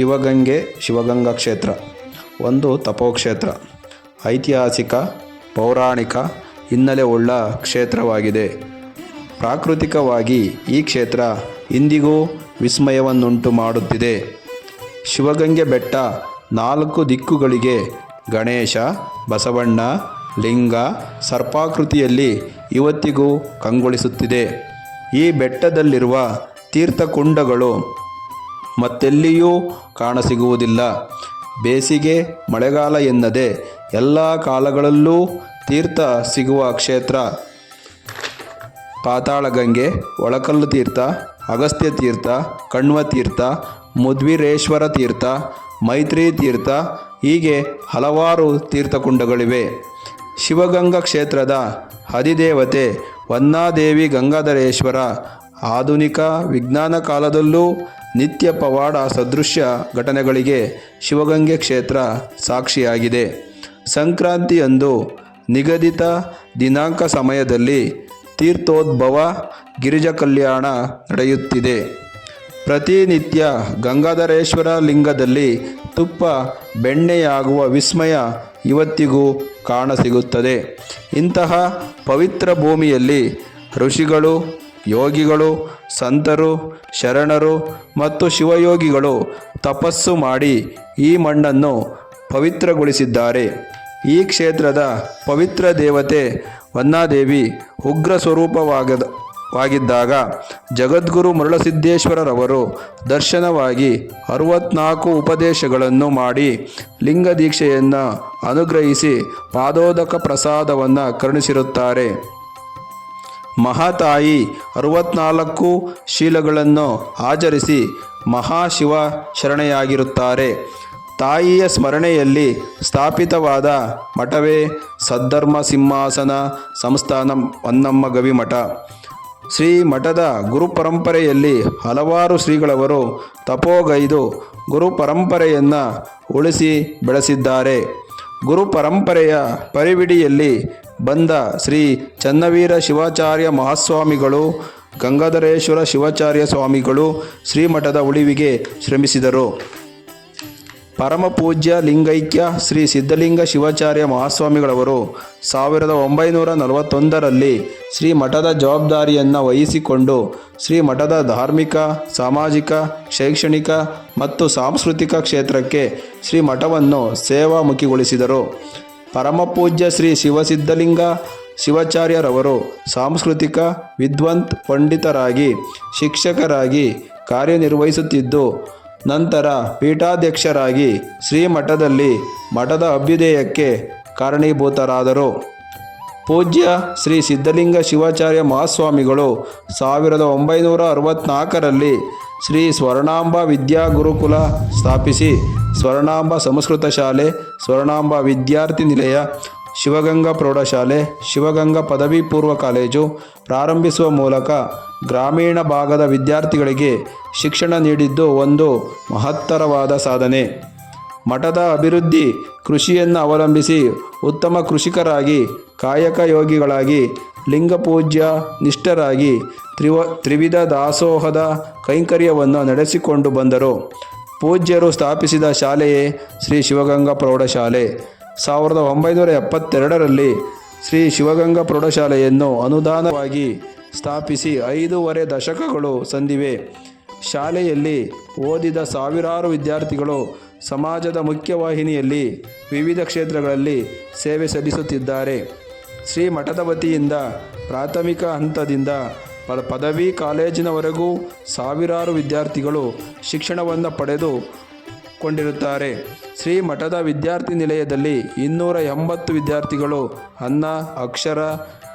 ಶಿವಗಂಗೆ ಶಿವಗಂಗಾ ಕ್ಷೇತ್ರ. ಒಂದು ತಪೋಕ್ಷೇತ್ರ. ಐತಿಹಾಸಿಕ, ಪೌರಾಣಿಕ, ಹಿನ್ನೆಲೆ ಉಳ್ಳ ಕ್ಷೇತ್ರವಾಗಿದೆ. ಪ್ರಾಕೃತಿಕವಾಗಿ ಈ ಕ್ಷೇತ್ರ ಇಂದಿಗೂ ವಿಸ್ಮಯವನ್ನುಂಟು ಮಾಡುತ್ತಿದೆ. ಶಿವಗಂಗೆ ಬೆಟ್ಟ ನಾಲ್ಕು ದಿಕ್ಕುಗಳಿಗೆ ಗಣೇಶ, ಬಸವಣ್ಣ, ಲಿಂಗ, ಸರ್ಪಾಕೃತಿಯಲ್ಲಿ ಇವತ್ತಿಗೂ ಕಂಗೊಳಿಸುತ್ತಿದೆ. ಈ ಬೆಟ್ಟದಲ್ಲಿರುವ ತೀರ್ಥಕುಂಡಗಳು ಮತ್ತೆಲ್ಲಿಯೂ ಕಾಣಸಿಗುವುದಿಲ್ಲ ಬೇಸಿಗೆ ಮಳೆಗಾಲ ಎನ್ನದೆ ಎಲ್ಲ ಕಾಲಗಳಲ್ಲೂ ತೀರ್ಥ ಸಿಗುವ ಕ್ಷೇತ್ರ. ಪಾತಾಳಗಂಗೆ, ಒಳಕಲ್ಲು ತೀರ್ಥ, ಅಗಸ್ತ್ಯ ತೀರ್ಥ, ಕಣ್ವ ತೀರ್ಥ, ಮುದ್ವಿರೇಶ್ವರ ತೀರ್ಥ, ಮೈತ್ರಿ ತೀರ್ಥ, ಹೀಗೆ ಹಲವಾರು ತೀರ್ಥಕುಂಡಗಳಿವೆ. ಶಿವಗಂಗಾ ಕ್ಷೇತ್ರದ ಹದಿದೇವತೆ ವನ್ನಾದೇವಿ ಗಂಗಾಧರೇಶ್ವರ ಆಧುನಿಕ ವಿಜ್ಞಾನ ಕಾಲದಲ್ಲೂ ನಿತ್ಯ ಪವಾಡ ಸದೃಶ್ಯ ಘಟನೆಗಳಿಗೆ ಶಿವಗಂಗೆ ಕ್ಷೇತ್ರ ಸಾಕ್ಷಿಯಾಗಿದೆ. ಸಂಕ್ರಾಂತಿಯಂದು ನಿಗದಿತ ದಿನಾಂಕ ಸಮಯದಲ್ಲಿ ತೀರ್ಥೋದ್ಭವ, ಗಿರಿಜ ಕಲ್ಯಾಣ ನಡೆಯುತ್ತಿದೆ. ಪ್ರತಿನಿತ್ಯ ಗಂಗಾಧರೇಶ್ವರ ಲಿಂಗದಲ್ಲಿ ತುಪ್ಪ ಬೆಣ್ಣೆಯಾಗುವ ವಿಸ್ಮಯ ಇವತ್ತಿಗೂ ಕಾಣಸಿಗುತ್ತದೆ. ಇಂತಹ ಪವಿತ್ರ ಭೂಮಿಯಲ್ಲಿ ಋಷಿಗಳು ಯೋಗಿಗಳು, ಸಂತರು, ಶರಣರು ಮತ್ತು ಶಿವಯೋಗಿಗಳು ತಪಸ್ಸು ಮಾಡಿ ಈ ಮಣ್ಣನ್ನು ಪವಿತ್ರಗೊಳಿಸಿದ್ದಾರೆ. ಈ ಕ್ಷೇತ್ರದ ಪವಿತ್ರ ದೇವತೆ ವನ್ನಾದೇವಿ ಉಗ್ರ ಸ್ವರೂಪವಾಗದ ವಾಗಿದ್ದಾಗ ಜಗದ್ಗುರು ಮರುಳಸಿದ್ದೇಶ್ವರರವರು ದರ್ಶನವಾಗಿ ಅರವತ್ನಾಲ್ಕು ಉಪದೇಶಗಳನ್ನು ಮಾಡಿ ಲಿಂಗ ದೀಕ್ಷೆಯನ್ನು ಅನುಗ್ರಹಿಸಿ ಪಾದೋದಕ ಪ್ರಸಾದವನ್ನು ಕರುಣಿಸಿರುತ್ತಾರೆ. ಮಹಾತಾಯಿ ಅರವತ್ನಾಲ್ಕು ಶೀಲಗಳನ್ನು ಆಚರಿಸಿ ಮಹಾಶಿವ ಶರಣೆಯಾಗಿರುತ್ತಾರೆ. ತಾಯಿಯ ಸ್ಮರಣೆಯಲ್ಲಿ ಸ್ಥಾಪಿತವಾದ ಮಠವೇ ಸದ್ಧರ್ಮ ಸಿಂಹಾಸನ ಸಂಸ್ಥಾನ ಹೊನ್ನಮ್ಮ ಗವಿಮಠ ಶ್ರೀ ಮಠದ ಗುರು ಪರಂಪರೆಯಲ್ಲಿ ಹಲವಾರು ಶ್ರೀಗಳವರು ತಪೋಗೈದು ಗುರು ಪರಂಪರೆಯನ್ನು ಉಳಿಸಿ ಬೆಳೆಸಿದ್ದಾರೆ. ಗುರು ಪರಂಪರೆಯ ಪರಿವಿಡಿಯಲ್ಲಿ ಬಂದ ಶ್ರೀ ಚನ್ನವೀರ ಶಿವಾಚಾರ್ಯ ಮಹಾಸ್ವಾಮಿಗಳು ಗಂಗಾಧರೇಶ್ವರ ಶಿವಾಚಾರ್ಯ ಸ್ವಾಮಿಗಳು ಶ್ರೀಮಠದ ಉಳಿವಿಗೆ ಶ್ರಮಿಸಿದರು. ಪರಮ ಪೂಜ್ಯ ಲಿಂಗೈಕ್ಯ ಶ್ರೀ ಸಿದ್ಧಲಿಂಗ ಶಿವಾಚಾರ್ಯ ಮಹಾಸ್ವಾಮಿಗಳವರು ಸಾವಿರದ ಒಂಬೈನೂರ ನಲವತ್ತೊಂದರಲ್ಲಿ ಶ್ರೀ ಮಠದ ಜವಾಬ್ದಾರಿಯನ್ನು ವಹಿಸಿಕೊಂಡು ಶ್ರೀ ಮಠದ ಧಾರ್ಮಿಕ, ಸಾಮಾಜಿಕ, ಶೈಕ್ಷಣಿಕ ಮತ್ತು ಸಾಂಸ್ಕೃತಿಕ ಕ್ಷೇತ್ರಕ್ಕೆ ಶ್ರೀ ಮಠವನ್ನು ಸೇವಾಮುಖಿಗೊಳಿಸಿದರು. ಪರಮಪೂಜ್ಯ ಶ್ರೀ ಶಿವಸಿದ್ಧಲಿಂಗ ಶಿವಾಚಾರ್ಯರವರು ಸಾಂಸ್ಕೃತಿಕ ವಿದ್ವಂತ್ ಪಂಡಿತರಾಗಿ ಶಿಕ್ಷಕರಾಗಿ ಕಾರ್ಯನಿರ್ವಹಿಸುತ್ತಿದ್ದು ನಂತರ ಪೀಠಾಧ್ಯಕ್ಷರಾಗಿ ಶ್ರೀಮಠದಲ್ಲಿ ಮಠದ ಅಭ್ಯುದಯಕ್ಕೆ ಕಾರಣೀಭೂತರಾದರು. ಪೂಜ್ಯ ಶ್ರೀ ಸಿದ್ಧಲಿಂಗ ಶಿವಾಚಾರ್ಯ ಮಹಾಸ್ವಾಮಿಗಳು ಸಾವಿರದ ಒಂಬೈನೂರ ಅರವತ್ನಾಲ್ಕರಲ್ಲಿ ಶ್ರೀ ಸ್ವರ್ಣಾಂಬ ವಿದ್ಯಾ ಗುರುಕುಲ ಸ್ಥಾಪಿಸಿ, ಸ್ವರ್ಣಾಂಬ ಸಂಸ್ಕೃತ ಶಾಲೆ, ಸ್ವರ್ಣಾಂಬ ವಿದ್ಯಾರ್ಥಿ ನಿಲಯ ಶಿವಗಂಗಾ ಪ್ರೌಢಶಾಲೆ, ಶಿವಗಂಗಾ ಪದವಿ ಪೂರ್ವ ಕಾಲೇಜು ಪ್ರಾರಂಭಿಸುವ ಮೂಲಕ ಗ್ರಾಮೀಣ ಭಾಗದ ವಿದ್ಯಾರ್ಥಿಗಳಿಗೆ ಶಿಕ್ಷಣ ನೀಡಿದ್ದು ಒಂದು ಮಹತ್ತರವಾದ ಸಾಧನೆ. ಮಠದ ಅಭಿವೃದ್ಧಿ ಕೃಷಿಯನ್ನು ಅವಲಂಬಿಸಿ ಉತ್ತಮ ಕೃಷಿಕರಾಗಿ, ಕಾಯಕ ಯೋಗಿಗಳಾಗಿ ಲಿಂಗಪೂಜ್ಯ ನಿಷ್ಠರಾಗಿ ತ್ರಿವ, ತ್ರಿವಿಧ ದಾಸೋಹದ ಕೈಂಕರ್ಯವನ್ನು ನಡೆಸಿಕೊಂಡು ಬಂದರು. ಪೂಜ್ಯರು ಸ್ಥಾಪಿಸಿದ ಶಾಲೆಯೇ ಶ್ರೀ ಶಿವಗಂಗಾ ಪ್ರೌಢಶಾಲೆ. ಸಾವಿರದ ಒಂಬೈನೂರ ಎಪ್ಪತ್ತೆರಡರಲ್ಲಿ ಶ್ರೀ ಶಿವಗಂಗಾ ಪ್ರೌಢಶಾಲೆಯನ್ನು ಅನುದಾನವಾಗಿ ಸ್ಥಾಪಿಸಿ ಐದೂವರೆ ದಶಕಗಳು ಸಂದಿವೆ. ಶಾಲೆಯಲ್ಲಿ ಓದಿದ ಸಾವಿರಾರು ವಿದ್ಯಾರ್ಥಿಗಳು ಸಮಾಜದ ಮುಖ್ಯವಾಹಿನಿಯಲ್ಲಿ ವಿವಿಧ ಕ್ಷೇತ್ರಗಳಲ್ಲಿ ಸೇವೆ ಸಲ್ಲಿಸುತ್ತಿದ್ದಾರೆ. ಶ್ರೀ ಮಠದ ವತಿಯಿಂದ ಪ್ರಾಥಮಿಕ ಹಂತದಿಂದ ಪದವಿ ಕಾಲೇಜಿನವರೆಗೂ ಸಾವಿರಾರು ವಿದ್ಯಾರ್ಥಿಗಳು ಶಿಕ್ಷಣವನ್ನು ಪಡೆದು ಕೊಂಡಿರುತ್ತಾರೆ ಶ್ರೀ ಮಠದ ವಿದ್ಯಾರ್ಥಿ ನಿಲಯದಲ್ಲಿ ಇನ್ನೂರ ಎಂಬತ್ತು ವಿದ್ಯಾರ್ಥಿಗಳು ಅನ್ನ, ಅಕ್ಷರ,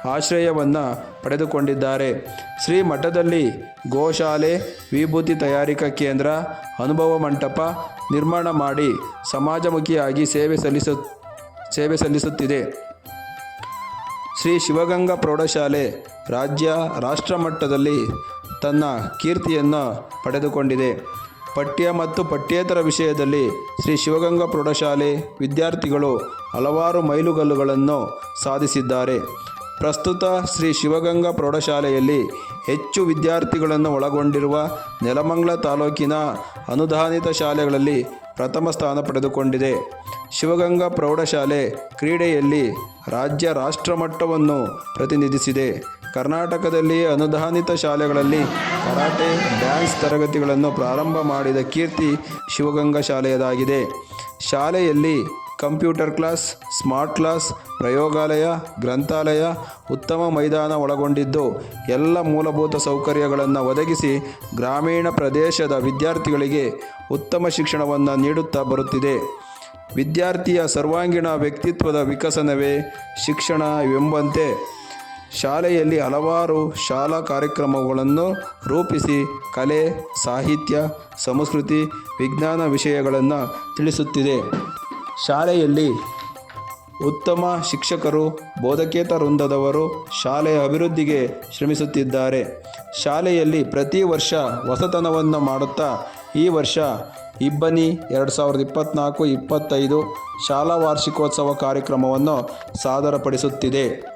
ಆಶ್ರಯವನ್ನು ಪಡೆದುಕೊಂಡಿದ್ದಾರೆ. ಶ್ರೀ ಮಠದಲ್ಲಿ ಗೋಶಾಲೆ, ವಿಭೂತಿ ತಯಾರಿಕಾ ಕೇಂದ್ರ, ಅನುಭವ ಮಂಟಪ ನಿರ್ಮಾಣ ಮಾಡಿ ಸಮಾಜಮುಖಿಯಾಗಿ ಸೇವೆ ಸಲ್ಲಿಸು, ಸೇವೆ ಸಲ್ಲಿಸುತ್ತಿದೆ. ಶ್ರೀ ಶಿವಗಂಗಾ ಪ್ರೌಢಶಾಲೆ ರಾಜ್ಯ ರಾಷ್ಟ್ರ ಮಟ್ಟದಲ್ಲಿ ತನ್ನ ಕೀರ್ತಿಯನ್ನು ಪಡೆದುಕೊಂಡಿದೆ. ಪಠ್ಯ ಮತ್ತು ಪಠ್ಯೇತರ ವಿಷಯದಲ್ಲಿ ಶ್ರೀ ಶಿವಗಂಗಾ ಪ್ರೌಢಶಾಲೆ ವಿದ್ಯಾರ್ಥಿಗಳು ಹಲವಾರು ಮೈಲುಗಲ್ಲುಗಳನ್ನು ಸಾಧಿಸಿದ್ದಾರೆ. ಪ್ರಸ್ತುತ ಶ್ರೀ ಶಿವಗಂಗಾ ಪ್ರೌಢಶಾಲೆಯಲ್ಲಿ ಹೆಚ್ಚು ವಿದ್ಯಾರ್ಥಿಗಳನ್ನು ಒಳಗೊಂಡಿರುವ ನೆಲಮಂಗಲ ತಾಲೂಕಿನ ಅನುದಾನಿತ ಶಾಲೆಗಳಲ್ಲಿ ಪ್ರಥಮ ಸ್ಥಾನ ಪಡೆದುಕೊಂಡಿದೆ. ಶಿವಗಂಗಾ ಪ್ರೌಢಶಾಲೆ ಕ್ರೀಡೆಯಲ್ಲಿ ರಾಜ್ಯ ರಾಷ್ಟ್ರಮಟ್ಟವನ್ನು ಪ್ರತಿನಿಧಿಸಿದೆ. ಕರ್ನಾಟಕದಲ್ಲಿ ಅನುದಾನಿತ ಶಾಲೆಗಳಲ್ಲಿ ಕರಾಟೆ, ಡ್ಯಾನ್ಸ್ ತರಗತಿಗಳನ್ನು ಪ್ರಾರಂಭ ಮಾಡಿದ ಕೀರ್ತಿ ಶಿವಗಂಗಾ ಶಾಲೆಯದಾಗಿದೆ. ಶಾಲೆಯಲ್ಲಿ ಕಂಪ್ಯೂಟರ್ ಕ್ಲಾಸ್, ಸ್ಮಾರ್ಟ್ ಕ್ಲಾಸ್, ಪ್ರಯೋಗಾಲಯ, ಗ್ರಂಥಾಲಯ ಉತ್ತಮ ಮೈದಾನ ಒಳಗೊಂಡಿದ್ದು, ಎಲ್ಲ ಮೂಲಭೂತ ಸೌಕರ್ಯಗಳನ್ನು ಒದಗಿಸಿ ಗ್ರಾಮೀಣ ಪ್ರದೇಶದ ವಿದ್ಯಾರ್ಥಿಗಳಿಗೆ ಉತ್ತಮ ಶಿಕ್ಷಣವನ್ನು ನೀಡುತ್ತಾ ಬರುತ್ತಿದೆ. ವಿದ್ಯಾರ್ಥಿಯ ಸರ್ವಾಂಗೀಣ ವ್ಯಕ್ತಿತ್ವದ ವಿಕಸನವೇ ಶಿಕ್ಷಣ ಎಂಬಂತೆ ಶಾಲೆಯಲ್ಲಿ ಹಲವಾರು ಶಾಲಾ ಕಾರ್ಯಕ್ರಮಗಳನ್ನು ರೂಪಿಸಿ ಕಲೆ, ಸಾಹಿತ್ಯ, ಸಂಸ್ಕೃತಿ, ವಿಜ್ಞಾನ ವಿಷಯಗಳನ್ನು ತಿಳಿಸುತ್ತಿದೆ. ಶಾಲೆಯಲ್ಲಿ ಉತ್ತಮ ಶಿಕ್ಷಕರು, ಬೋಧಕೇತರ ವೃಂದದವರು ಶಾಲೆಯ ಅಭಿವೃದ್ಧಿಗೆ ಶ್ರಮಿಸುತ್ತಿದ್ದಾರೆ. ಶಾಲೆಯಲ್ಲಿ ಪ್ರತಿ ವರ್ಷ ಹೊಸತನವನ್ನು ಮಾಡುತ್ತಾ ಈ ವರ್ಷ ಇಬ್ಬನಿ ಎರಡು ಸಾವಿರದ ಇಪ್ಪತ್ತ್ನಾಲ್ಕು ಇಪ್ಪತ್ತೈದು ಶಾಲಾ ವಾರ್ಷಿಕೋತ್ಸವ ಕಾರ್ಯಕ್ರಮವನ್ನು ಸಾದರಪಡಿಸುತ್ತಿದೆ.